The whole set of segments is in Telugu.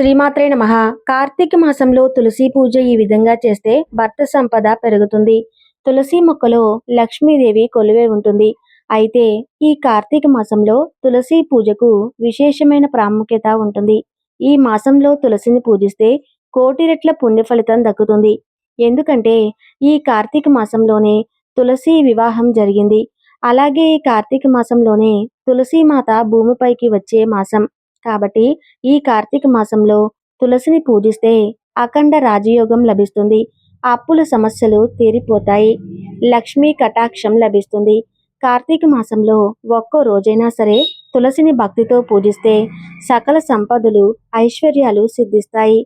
శ్రీమాత్రే నమ. కార్తీక మాసంలో తులసి పూజ ఈ విధంగా చేస్తే భర్త సంపద పెరుగుతుంది. తులసి మొక్కలో లక్ష్మీదేవి కొలువై ఉంటుంది. అయితే ఈ కార్తీక మాసంలో తులసి పూజకు విశేషమైన ప్రాముఖ్యత ఉంటుంది. ఈ మాసంలో తులసిని పూజిస్తే కోటి రెట్ల పుణ్య ఫలితం దక్కుతుంది. ఎందుకంటే ఈ కార్తీక మాసంలోనే తులసి వివాహం జరిగింది. అలాగే ఈ కార్తీక మాసంలోనే తులసి మాత భూమిపైకి వచ్చే మాసం. కాబట్టి ఈ కార్తీక మాసంలో తులసిని పూజిస్తే అఖండ రాజయోగం లభిస్తుంది. అప్పుల సమస్యలు తీరిపోతాయి. లక్ష్మీ కటాక్షం లభిస్తుంది. కార్తీక మాసంలో ఒక్కో రోజైనా సరే తులసిని భక్తితో పూజిస్తే సకల సంపదలు ఐశ్వర్యాలు సిద్ధిస్తాయి.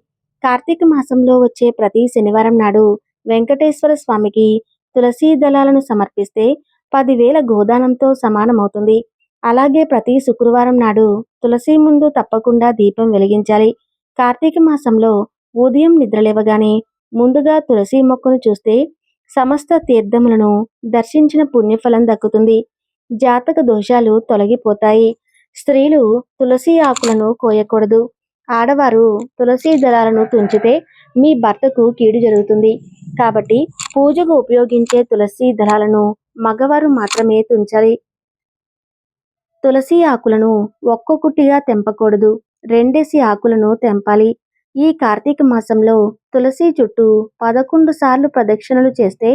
కార్తీక మాసంలో వచ్చే ప్రతి శనివారం నాడు వెంకటేశ్వర స్వామికి తులసీ దళాలను సమర్పిస్తే పదివేల గోదానంతో సమానమవుతుంది. అలాగే ప్రతి శుక్రవారం నాడు తులసి ముందు తప్పకుండా దీపం వెలిగించాలి. కార్తీక మాసంలో ఉదయం నిద్రలేవగానే ముందుగా తులసి మొక్కను చూస్తే సమస్త తీర్థములను దర్శించిన పుణ్యఫలం దక్కుతుంది. జాతక దోషాలు తొలగిపోతాయి. స్త్రీలు తులసి ఆకులను కోయకూడదు. ఆడవారు తులసి దళాలను తుంచితే మీ భర్తకు కీడు జరుగుతుంది. కాబట్టి పూజకు ఉపయోగించే తులసి దళాలను మగవారు మాత్రమే తుంచాలి. తులసి ఆకులను ఒక్కొక్కటిగా తెంపకూడదు. రెండేసి ఆకులను తెంపాలి. ఈ కార్తీక మాసంలో తులసి చుట్టూ పదకొండు సార్లు ప్రదక్షిణలు చేస్తే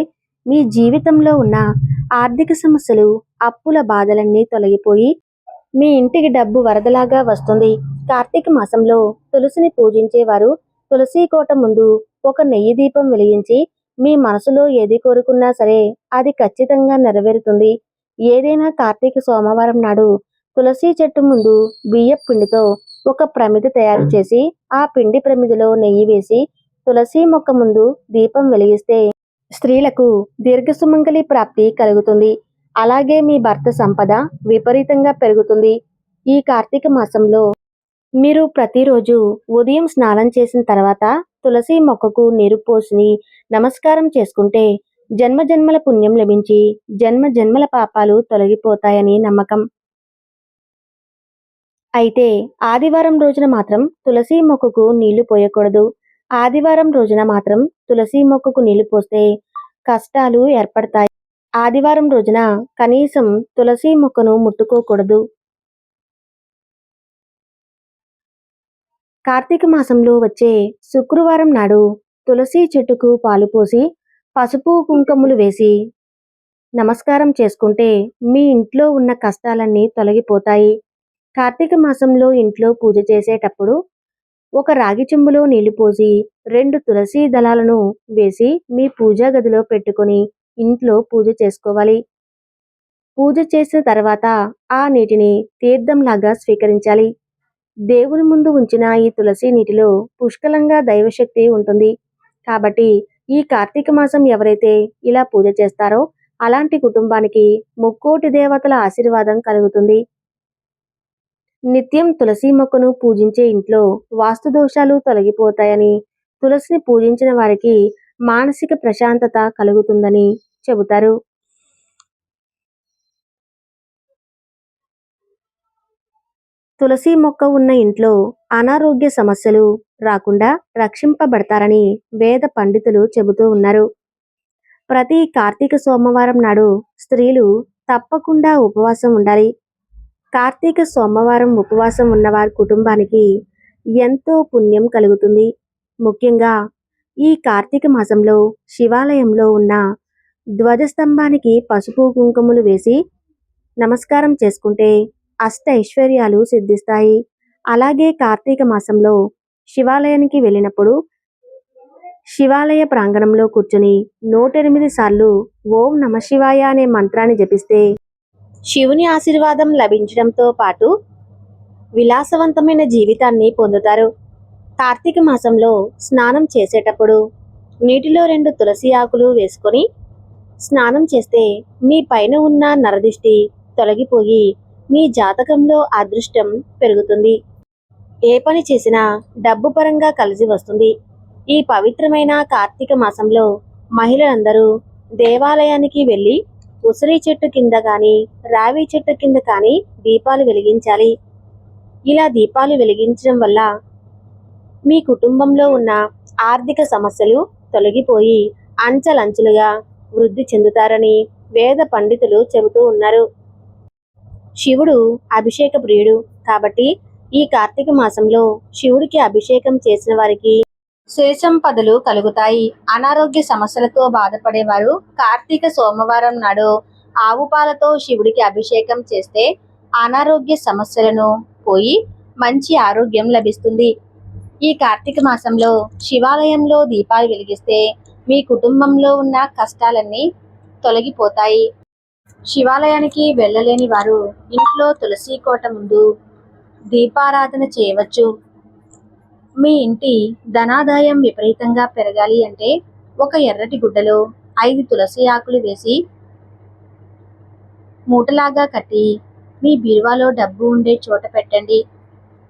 మీ జీవితంలో ఉన్న ఆర్థిక సమస్యలు అప్పుల బాధలన్నీ తొలగిపోయి మీ ఇంటికి డబ్బు వరదలాగా వస్తుంది. కార్తీక మాసంలో తులసిని పూజించేవారు తులసి కోట ముందు ఒక నెయ్యి దీపం వెలిగించి మీ మనసులో ఏది కోరుకున్నా సరే అది ఖచ్చితంగా నెరవేరుతుంది. ఏదైనా కార్తీక సోమవారం నాడు తులసి చెట్టు ముందు బియ్య పిండితో ఒక ప్రమిద తయారు చేసి ఆ పిండి ప్రమిదిలో నెయ్యి వేసి తులసి మొక్క ముందు దీపం వెలిగిస్తే స్త్రీలకు దీర్ఘ సుమంగళి ప్రాప్తి కలుగుతుంది. అలాగే మీ భర్త సంపద విపరీతంగా పెరుగుతుంది. ఈ కార్తీక మాసంలో మీరు ప్రతిరోజు ఉదయం స్నానం చేసిన తర్వాత తులసి మొక్కకు నీరు పోసి నమస్కారం చేసుకుంటే జన్మ జన్మల పుణ్యం లభించి జన్మ జన్మల పాపాలు తొలగిపోతాయని నమ్మకం. అయితే ఆదివారం రోజున మాత్రం తులసి మొక్కకు నీళ్ళు పోయకూడదు. ఆదివారం రోజున మాత్రం తులసి మొక్కకు నీళ్ళు పోస్తే కష్టాలు ఏర్పడతాయి. ఆదివారం రోజున కనీసం తులసి మొక్కను ముట్టుకోకూడదు. కార్తీక మాసంలో వచ్చే శుక్రవారం నాడు తులసి చెట్టుకు పాలు పోసి పసుపు కుంకుమలు వేసి నమస్కారం చేసుకుంటే మీ ఇంట్లో ఉన్న కష్టాలన్నీ తొలగిపోతాయి. కార్తీక మాసంలో ఇంట్లో పూజ చేసేటప్పుడు ఒక రాగి చెంబులో నీళ్ళు పోసి రెండు తులసి దళాలను వేసి మీ పూజా గదిలో పెట్టుకొని ఇంట్లో పూజ చేసుకోవాలి. పూజ చేసిన తర్వాత ఆ నీటిని తీర్థంలాగా స్వీకరించాలి. దేవుని ముందు ఉంచిన ఈ తులసి నీటిలో పుష్కలంగా దైవశక్తి ఉంటుంది. కాబట్టి ఈ కార్తీక మాసం ఎవరైతే ఇలా పూజ చేస్తారో అలాంటి కుటుంబానికి ముక్కోటి దేవతల ఆశీర్వాదం కలుగుతుంది. నిత్యం తులసి మొక్కను పూజించే ఇంట్లో వాస్తు దోషాలు తొలగిపోతాయని తులసిని పూజించిన వారికి మానసిక ప్రశాంతత కలుగుతుందని చెబుతారు. తులసి మొక్క ఉన్న ఇంట్లో అనారోగ్య సమస్యలు రాకుండా రక్షింపబడతారని వేద పండితులు చెబుతూ ఉన్నారు. ప్రతి కార్తీక సోమవారం నాడు స్త్రీలు తప్పకుండా ఉపవాసం ఉండాలి. కార్తీక సోమవారం ఉపవాసం ఉన్నవారి కుటుంబానికి ఎంతో పుణ్యం కలుగుతుంది. ముఖ్యంగా ఈ కార్తీక మాసంలో శివాలయంలో ఉన్న ధ్వజస్తంభానికి పసుపు కుంకుమలు వేసి నమస్కారం చేసుకుంటే అష్ట ఐశ్వర్యాలు సిద్ధిస్తాయి. అలాగే కార్తీక మాసంలో శివాలయానికి వెళ్ళినప్పుడు శివాలయ ప్రాంగణంలో కూర్చుని నూట ఎనిమిది సార్లు ఓం నమ శివాయ అనే మంత్రాన్ని జపిస్తే శివుని ఆశీర్వాదం లభించడంతో పాటు విలాసవంతమైన జీవితాన్ని పొందుతారు. కార్తీక మాసంలో స్నానం చేసేటప్పుడు నీటిలో రెండు తులసి ఆకులు వేసుకొని స్నానం చేస్తే మీ పైన ఉన్న నరదిష్టి తొలగిపోయి మీ జాతకంలో అదృష్టం పెరుగుతుంది. ఏ పని చేసినా డబ్బు పరంగా కలిసి వస్తుంది. ఈ పవిత్రమైన కార్తీక మాసంలో మహిళలందరూ దేవాలయానికి వెళ్ళి ఉసిరి చెట్టు కింద కానీ రావి చెట్టు కింద కానీ దీపాలు వెలిగించాలి. ఇలా దీపాలు వెలిగించడం వల్ల మీ కుటుంబంలో ఉన్న ఆర్థిక సమస్యలు తొలగిపోయి అంచలంచులుగా వృద్ధి చెందుతారని వేద పండితులు చెబుతూ ఉన్నారు. శివుడు అభిషేక ప్రియుడు కాబట్టి ఈ కార్తీక మాసంలో శివుడికి అభిషేకం చేసిన వారికి శేషంపదలు కలుగుతాయి. అనారోగ్య సమస్యలతో బాధపడేవారు కార్తీక సోమవారం నాడు ఆవు పాలతో శివుడికి అభిషేకం చేస్తే అనారోగ్య సమస్యలను పోయి మంచి ఆరోగ్యం లభిస్తుంది. ఈ కార్తీక మాసంలో శివాలయంలో దీపాలు వెలిగిస్తే మీ కుటుంబంలో ఉన్న కష్టాలన్నీ తొలగిపోతాయి. శివాలయానికి వెళ్ళలేని వారు ఇంట్లో తులసి కోట ముందు దీపారాధన చేయవచ్చు. మీ ఇంటి ధనాదాయం విపరీతంగా పెరగాలి అంటే ఒక ఎర్రటి గుడ్డలో ఐదు తులసి ఆకులు వేసి మూటలాగా కట్టి మీ బీరువాలో డబ్బు ఉండే చోట పెట్టండి.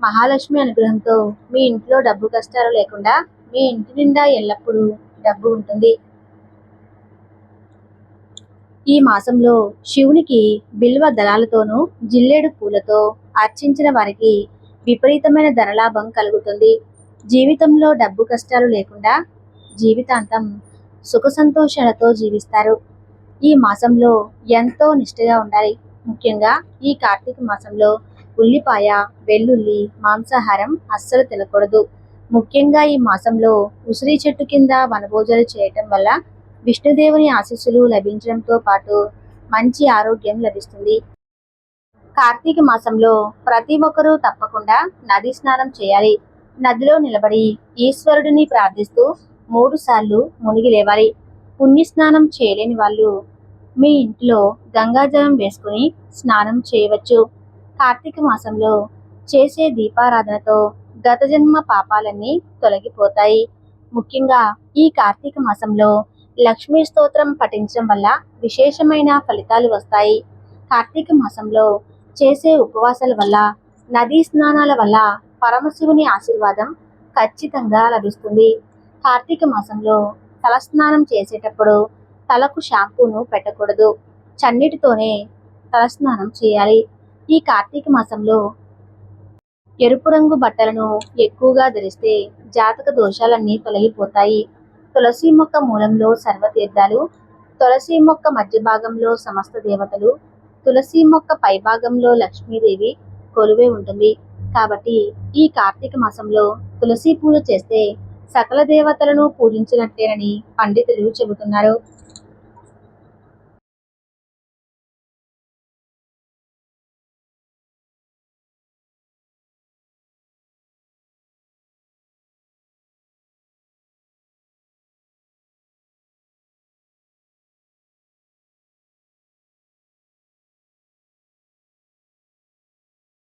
మహాలక్ష్మి అనుగ్రహంతో మీ ఇంట్లో డబ్బు కష్టాలు లేకుండా మీ ఇంటి నిండా ఎల్లప్పుడూ డబ్బు ఉంటుంది. ఈ మాసంలో శివునికి బిల్వ దళాలతోనూ జిల్లేడు పూలతో అర్చించిన వారికి విపరీతమైన ధనలాభం కలుగుతుంది. జీవితంలో డబ్బు కష్టాలు లేకుండా జీవితాంతం సుఖ సంతోషాలతో జీవిస్తారు. ఈ మాసంలో ఎంతో నిష్ఠగా ఉండాలి. ముఖ్యంగా ఈ కార్తీక మాసంలో ఉల్లిపాయ వెల్లుల్లి మాంసాహారం అస్సలు తినకూడదు. ముఖ్యంగా ఈ మాసంలో ఉసిరి చెట్టు కింద వనభోజనాలు చేయటం వల్ల విష్ణుదేవుని ఆశీస్సులు లభించడంతో పాటు మంచి ఆరోగ్యం లభిస్తుంది. కార్తీక మాసంలో ప్రతి ఒక్కరూ తప్పకుండా నది స్నానం చేయాలి. నదిలో నిలబడి ఈశ్వరుడిని ప్రార్థిస్తూ మూడు సార్లు మునిగి లేవాలి. పుణ్య స్నానం చేయలేని వాళ్ళు మీ ఇంట్లో గంగాజలం వేసుకుని స్నానం చేయవచ్చు. కార్తీక మాసంలో చేసే దీపారాధనతో గత జన్మ పాపాలన్నీ తొలగిపోతాయి. ముఖ్యంగా ఈ కార్తీక మాసంలో లక్ష్మీ స్తోత్రం పఠించడం వల్ల విశేషమైన ఫలితాలు వస్తాయి. కార్తీక మాసంలో చేసే ఉపవాసాల వల్ల నదీ స్నానాల వల్ల పరమశివుని ఆశీర్వాదం ఖచ్చితంగా లభిస్తుంది. కార్తీక మాసంలో తలస్నానం చేసేటప్పుడు తలకు షాంపూను పెట్టకూడదు. చన్నీటితోనే తలస్నానం చేయాలి. ఈ కార్తీక మాసంలో ఎరుపు రంగు బట్టలను ఎక్కువగా ధరిస్తే జాతక దోషాలన్నీ తొలగిపోతాయి. తులసి మొక్క మూలంలో సర్వతీర్థాలు తులసి మొక్క మధ్య భాగంలో సమస్త దేవతలు తులసి మొక్క పై భాగంలో లక్ష్మీదేవి కొలువే ఉంటుంది. కాబట్టి ఈ కార్తీక మాసంలో తులసి పూజ చేస్తే సకల దేవతలను పూజించినట్టేనని పండితులు చెబుతున్నారు.